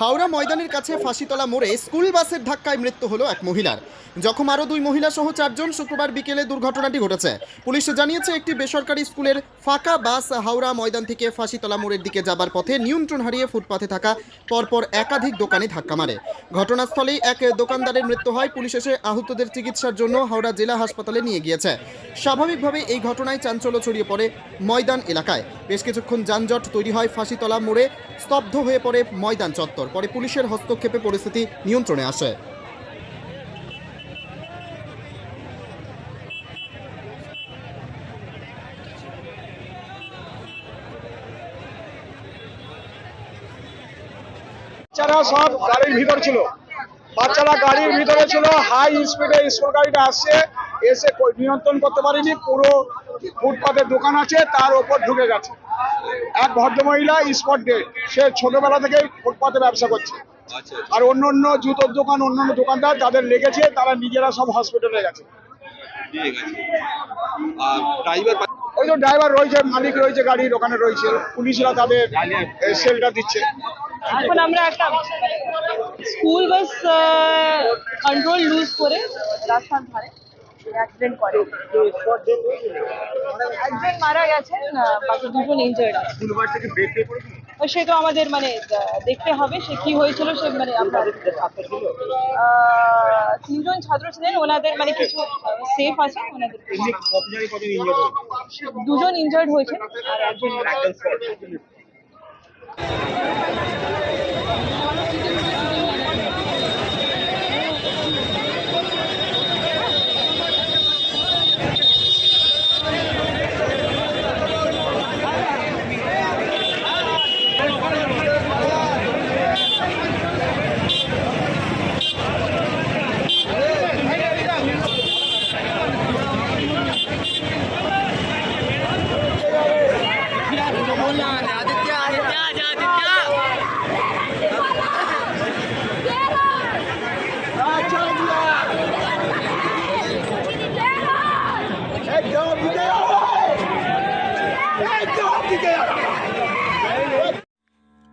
হাওড়া ময়দানের কাছে ফাঁসিতলা মোড়ে স্কুল বাসের ধাক্কায় মৃত্যু হলো এক মহিলার। জখম আরও দুই মহিলা সহ চারজন শুক্রবার বিকেলে দুর্ঘটনাটি ঘটেছে। পুলিশ জানিয়েছে, একটি বেসরকারি স্কুলের ফাঁকা বাস হাওড়া ময়দান থেকে ফাঁসিতলা মোড়ের দিকে যাবার পথে নিয়ন্ত্রণ হারিয়ে ফুটপাথে থাকা পরপর একাধিক দোকানে ধাক্কা মারে। ঘটনাস্থলেই এক দোকানদারের মৃত্যু হয়। পুলিশ এসে আহতদের চিকিৎসার জন্য হাওড়া জেলা হাসপাতালে নিয়ে গিয়েছে। স্বাভাবিকভাবে এই ঘটনায় চাঞ্চল্য ছড়িয়ে পড়ে ময়দান এলাকায়। বেশ কিছুক্ষণ যানজট তৈরি হয় ফাঁসিতলা মোড়ে, স্তব্ধ হয়ে পড়ে ময়দান চত্বর। পরে পুলিশের হস্তক্ষেপে পরিস্থিতি নিয়ন্ত্রণে আসে। বাচ্চারা সব গাড়ির ভিতর ছিল। বাচ্চারা গাড়ির ভিতরে ছিল হাই স্পিডে স্কুল গাড়িটা আসছে এসে নিয়ন্ত্রণ করতে পারেনি পুরো ফুটপাতের দোকান আছে তার ওপর ঢুকে গেছে। এক ভদ্রমহিলা স্পট ডেট সে ছোটবেলা থেকেই ফুটপাতে ব্যবসা করছে। আচ্ছা আর অন্য অন্য জুতোর দোকান অন্য অন্য দোকানদার যাদের লেগেছে তারা নিজেরা সব হসপিটালে গেছে। ওই তো ড্রাইভার রয়েছে মালিক রয়েছে গাড়ির ওখানে রয়েছে। পুলিশরা তাদের সেলটা দিচ্ছে। এখন আমরা একটা স্কুল বাস কন্ট্রোল লুজ করে রাস্তার ধারে অ্যাক্সিডেন্ট করে। একজন মারা গেছেন বাকি দুজন ইনজার্ড আছে। সে তো আমাদের মানে দেখতে হবে সে কি হয়েছিল সে মানে আমরা তিনজন ছাত্র ছিলেন ওনাদের মানে কিছু সেফ আছে ওনাদের দুজন ইনজার্ড হয়েছে আর একজন